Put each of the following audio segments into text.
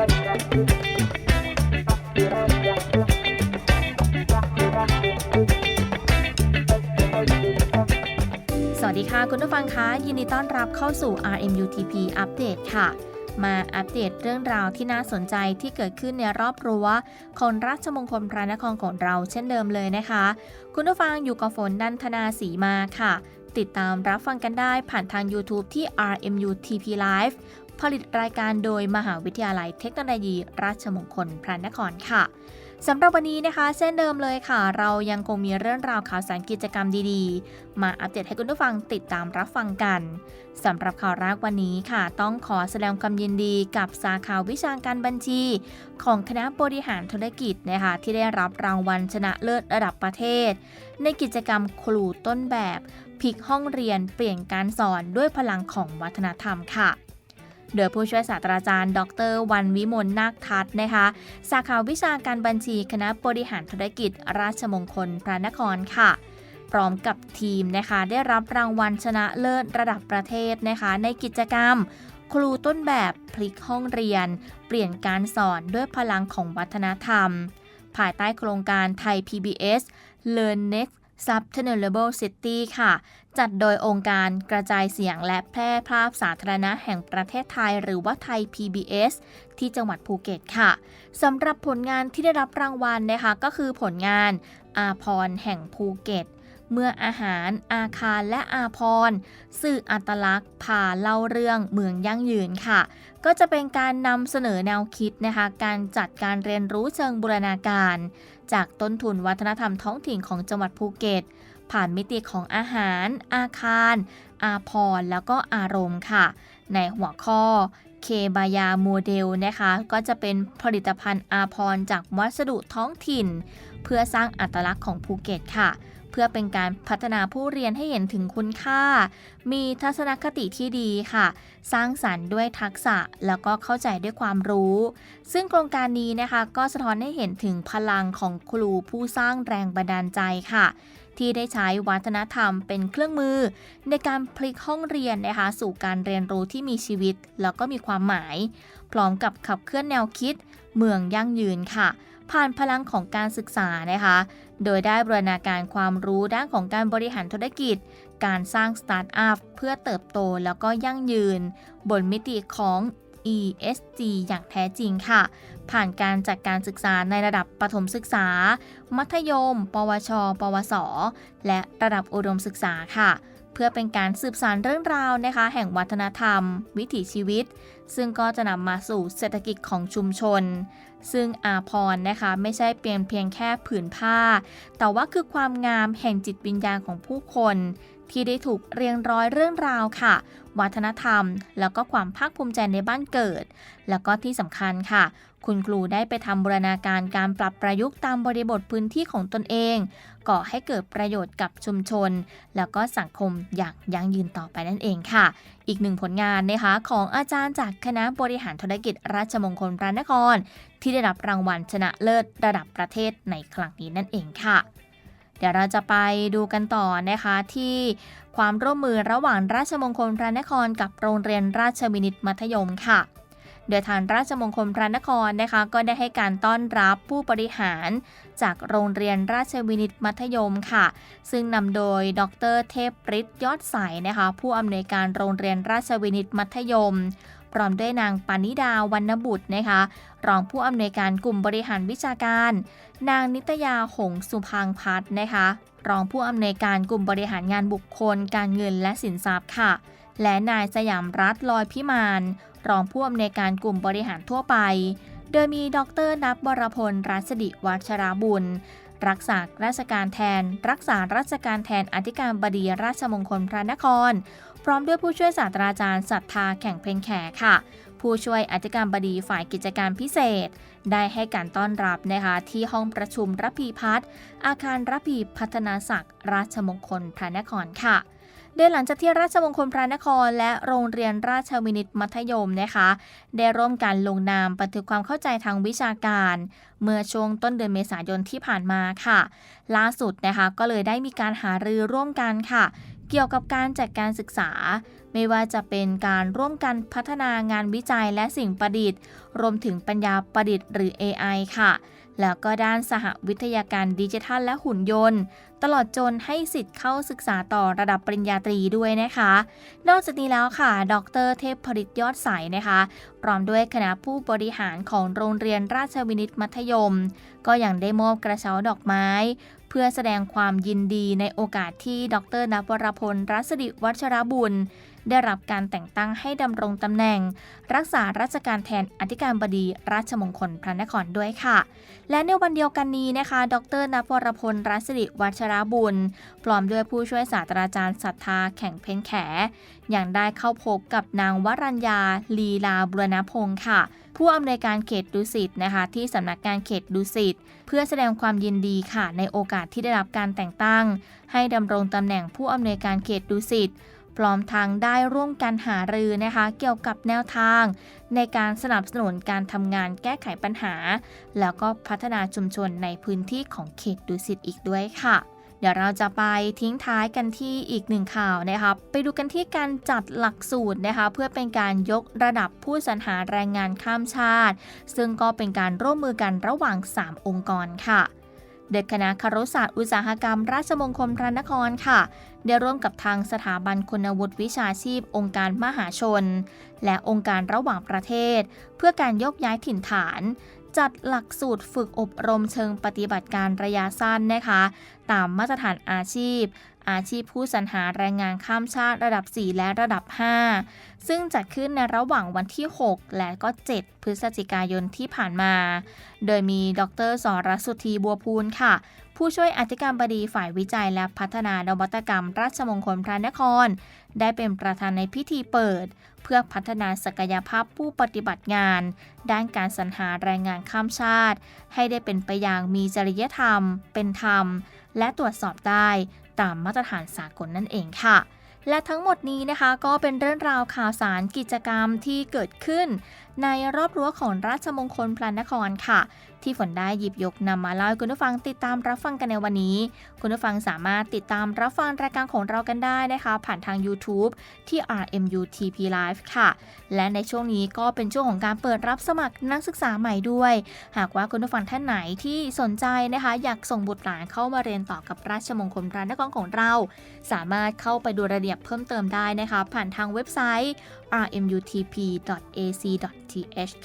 สวัสดีค่ะ คุณผู้ฟังคะ ยินดีต้อนรับเข้าสู่ RMUTP อัปเดตค่ะ มาอัปเดตเรื่องราวที่น่าสนใจที่เกิดขึ้นในรอบรั้วของราชมงคลพระนครของเราเช่นเดิมเลยนะคะ คุณผู้ฟังอยู่กับฝนนันทนาสีมาค่ะติดตามรับฟังกันได้ผ่านทาง YouTube ที่ RMUTP Live ผลิตรายการโดยมหาวิทยาลัยเทคโนโลยี ราชมงคลพระนครค่ะสำหรับวันนี้นะคะ เช่นเดิมเลยค่ะ เรายังคงมีเรื่องราวข่าวสารกิจกรรมดีๆ มาอัปเดตให้คุณผู้ฟังติดตามรับฟังกันสำหรับข่าวแรกวันนี้ค่ะ ต้องขอแสดงความยินดีกับสาขาวิชาการบัญชี ของคณะบริหารธุรกิจนะคะที่ได้รับรางวัลชนะเลิศระดับประเทศ ในกิจกรรมครูต้นแบบพลิกห้องเรียนเปลี่ยนการสอนด้วยพลังของวัฒนธรรมค่ะ โดยผู้ช่วยศาสตราจารย์ ดร วันวิมลนาคทัศน์นะคะ สาขาวิชาการบัญชีคณะบริหารธุรกิจ ราชมงคลพระนครค่ะ พร้อมกับทีมนะคะ ได้รับรางวัลชนะเลิศระดับประเทศนะคะ ในกิจกรรม ครูต้นแบบพลิกห้องเรียน เปลี่ยนการสอนด้วยพลังของวัฒนธรรม ภายใต้โครงการไทย PBS Learn Next Sustainable City ค่ะ จัดโดยองค์การกระจายเสียงและแพร่ภาพสาธารณะแห่งประเทศไทยหรือว่าไทย PBS ที่จังหวัดภูเก็ตค่ะสำหรับผลงานที่ได้รับรางวัลนะคะก็คือผลงานอาพรแห่งภูเก็ต เมื่ออาหาร อาคารและอาพรสื่ออัตลักษณ์พาเล่าเรื่องเมืองยั่งยืนค่ะ ก็จะเป็นการนำเสนอแนวคิดนะคะ การจัดการเรียนรู้เชิงบูรณาการ จากต้นทุนวัฒนธรรมท้องถิ่นของจังหวัดภูเก็ต ผ่านมิติของอาหาร อาคาร อาพรแล้วก็อารมณ์ค่ะ ในหัวข้อเคบายาโมเดลนะคะ ก็จะเป็นผลิตภัณฑ์อาพรจากวัสดุท้องถิ่น เพื่อสร้างอัตลักษณ์ของภูเก็ตค่ะ เพื่อเป็นการพัฒนาผู้เรียนให้เห็นถึงคุณค่า มีทัศนคติที่ดีค่ะ สร้างสรรค์ด้วยทักษะแล้วก็เข้าใจด้วยความรู้ ซึ่งโครงการนี้นะคะ ก็สะท้อนให้เห็นถึงพลังของครูผู้สร้างแรงบันดาลใจค่ะ ที่ได้ใช้วัฒนธรรมเป็นเครื่องมือ ในการพลิกห้องเรียนนะคะสู่การเรียนรู้ที่มีชีวิต แล้วก็มีความหมาย พร้อมกับขับเคลื่อนแนวคิด เมืองยั่งยืนค่ะ ผ่านพลังของการศึกษานะคะ โดยได้บรณาการความรู้ด้านของการบริหารธุรกิจ การสร้างสตาร์ทอัพเพื่อเติบโตแล้วก็ยั่งยืน บนมิติของ ESG อย่างแท้จริงค่ะ ผ่านการจัดการศึกษาในระดับประถมศึกษา มัธยม ปวช ปวส และระดับอุดมศึกษาค่ะ เพื่อเป็นการสืบสานเรื่องราวนะคะ แห่งวัฒนธรรม วิถีชีวิต ซึ่งก็จะนำมาสู่เศรษฐกิจของชุมชน ซึ่งอาพรนะคะไม่ใช่เพียงเพียงแค่ผืนผ้า แต่ว่าคือความงามแห่งจิตวิญญาณของผู้คน ที่ได้ถูกเรียงร้อยเรื่องราวค่ะ วัฒนธรรม แล้วก็ความภาคภูมิใจในบ้านเกิด แล้วก็ที่สำคัญค่ะ คุณครูได้ไปทำบูรณาการการปรับประยุกต์ตามบริบทพื้นที่ของตนเอง ก่อให้เกิดประโยชน์กับชุมชน แล้วก็สังคมอย่างยั่งยืนต่อไปนั่นเองค่ะ อีกหนึ่งผลงานนะคะของอาจารย์จากคณะบริหารธุรกิจราชมงคลพระนคร ที่ได้รับรางวัลชนะเลิศระดับประเทศในครั้งนี้นั่นเองค่ะ เดี๋ยวเราจะไปดูกันต่อนะคะที่ความร่วมมือระหว่างราชมงคลพระนครกับโรงเรียนราชวินิตมัธยมค่ะโดยทางราชมงคลพระนครนะคะก็ได้ให้การต้อนรับผู้บริหาร จากโรงเรียนราชวินิตมัธยมค่ะ ซึ่งนำโดยดรเทพฤทธิ์ยอดใสนะคะ ผู้อำนวยการโรงเรียนราชวินิตมัธยม พร้อมด้วยนางปานิดาวรรณบุตรนะคะ รองผู้อำนวยการกลุ่มบริหารวิชาการ นางนิตยาหงสุพังพัฒน์นะคะ รองผู้อำนวยการกลุ่มบริหารงานบุคคล การเงินและสินทรัพย์ค่ะ และนายสยามรัฐลอยพิมาน รองผู้อำนวยการกลุ่มบริหารทั่วไป โดยมีดรนับบรพลรัศดิวัชราบุญรักษาราชการแทน รักษาราชการแทนอธิการบดีราชมงคลพระนคร พร้อมด้วยผู้ช่วยศาสตราจารย์ศรัทธาแข่งเพลงแขค่ะ ผู้ช่วยอธิการบดีฝ่ายกิจการพิเศษ ได้ให้การต้อนรับนะคะที่ห้องประชุมระพีพัฒน์อาคารระพีพัฒนาศักดิ์ราชมงคลพระนครค่ะโดยหลังจากที่ราชมงคลพระนคร และโรงเรียนราชวินิตมัธยมนะคะ ได้ร่วมกันลงนามบันทึกความเข้าใจทางวิชาการ เมื่อช่วงต้นเดือนเมษายนที่ผ่านมาค่ะ ล่าสุดนะคะก็เลยได้มีการหารือร่วมกันค่ะ เกี่ยวกับการจัดการศึกษา ไม่ว่าจะเป็นการร่วมกันพัฒนางานวิจัยและสิ่งประดิษฐ์ รวมถึงปัญญาประดิษฐ์หรือ AI ค่ะ แล้วก็ด้านสหวิทยาการดิจิทัลและหุ่นยนต์ ตลอดจนให้สิทธิ์เข้าศึกษาต่อระดับปริญญาตรีด้วยนะคะ นอกจากนี้แล้วค่ะ ดรเทพผลิตยอดใสนะคะ พร้อมด้วยคณะผู้บริหารของโรงเรียนราชวินิตมัธยม ก็ยังได้มอบกระเช้าดอกไม้ เพื่อแสดงความยินดีในโอกาสที่ดรนวรพล รัศดิวัชรบุญ ได้รับการแต่งตั้งให้ดำรงตำแหน่ง รักษาราชการแทนอธิการบดีราชมงคลพระนครด้วยค่ะ และในวันเดียวกันนี้นะคะ ดรนวรพลรัศดิวัชรบุญ พร้อมด้วยผู้ช่วยศาสตราจารย์ศรัทธาแข่งเพ้นแขอย่างได้เข้าพบกับนางวรัญญา ลีลาบุรณพงศ์ค่ะ ผู้อำนวยการเขตดุสิตนะคะ ที่สำนักงานเขตดุสิตเพื่อแสดงความยินดีค่ะ ในโอกาสที่ได้รับการแต่งตั้ง ให้ดำรงตำแหน่งผู้อำนวยการเขตดุสิต พร้อมทางได้ร่วมกันหารือนะคะ เกี่ยวกับแนวทาง ในการสนับสนุนการทำงานแก้ไขปัญหา แล้วก็พัฒนาชุมชนในพื้นที่ของเขตดุสิตอีกด้วยค่ะเดี๋ยวเราจะไปทิ้งท้ายกันที่อีกหนึ่งข่าวนะคะไปดูกันที่การจัดหลักสูตรนะคะเพื่อเป็นการยกระดับผู้สรรหาแรงงานข้ามชาติ ซึ่งก็เป็นการร่วมมือกันระหว่าง 3 องค์กรค่ะ โดยคณะคารุศาสตร์อุตสาหกรรม ราชมงคลพระนครค่ะ ได้ร่วมกับทางสถาบันคุณวุฒิวิชาชีพ องค์การมหาชน และองค์การระหว่างประเทศ เพื่อการยกย้ายถิ่นฐาน จัดหลักสูตรฝึกอบรมเชิงปฏิบัติการระยะสั้นนะคะ ตามมาตรฐานอาชีพ อาชีพผู้สรรหาแรงงานข้ามชาติระดับ 4 และระดับ 5 ซึ่งจัดขึ้นในระหว่างวันที่ 6 และก็ 7 พฤศจิกายนที่ผ่านมา โดยมีดรสรสุธีบัวพูลค่ะ ผู้ช่วยอธิการบดีฝ่ายวิจัยและพัฒนานวัตกรรม ราชมงคลพระนคร ได้เป็นประธานในพิธีเปิด เพื่อพัฒนาศักยภาพผู้ปฏิบัติงาน ด้านการสรรหาแรงงานข้ามชาติ ให้ได้เป็นไปอย่างมีจริยธรรม เป็นธรรม และตรวจสอบได้ตามมาตรฐานสากลนั่นเองค่ะ และทั้งหมดนี้นะคะก็เป็นเรื่องราวข่าวสารกิจกรรมที่เกิดขึ้น ในรอบรั้วของราชมงคลพระนครค่ะ ที่ฝนได้หยิบยกนำมาเล่าให้คุณผู้ฟังติดตามรับฟังกันในวันนี้ คุณผู้ฟังสามารถติดตามรับฟังรายการของเรากันได้นะคะ ผ่านทาง YouTube ที่ RMUTP Live ค่ะ และในช่วงนี้ก็เป็นช่วงของการเปิดรับสมัครนักศึกษาใหม่ด้วย หากว่าคุณผู้ฟังท่านไหนที่สนใจนะคะ อยากส่งบุตรหลานเข้ามาเรียนต่อกับราชมงคลพระนครของเรา สามารถเข้าไปดูรายละเอียดเพิ่มเติมได้นะคะ ผ่านทางเว็บไซต์ rmutp.ac.th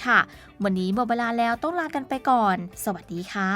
ค่ะ วันนี้หมดเวลาแล้วต้องลากันไปก่อน สวัสดีค่ะ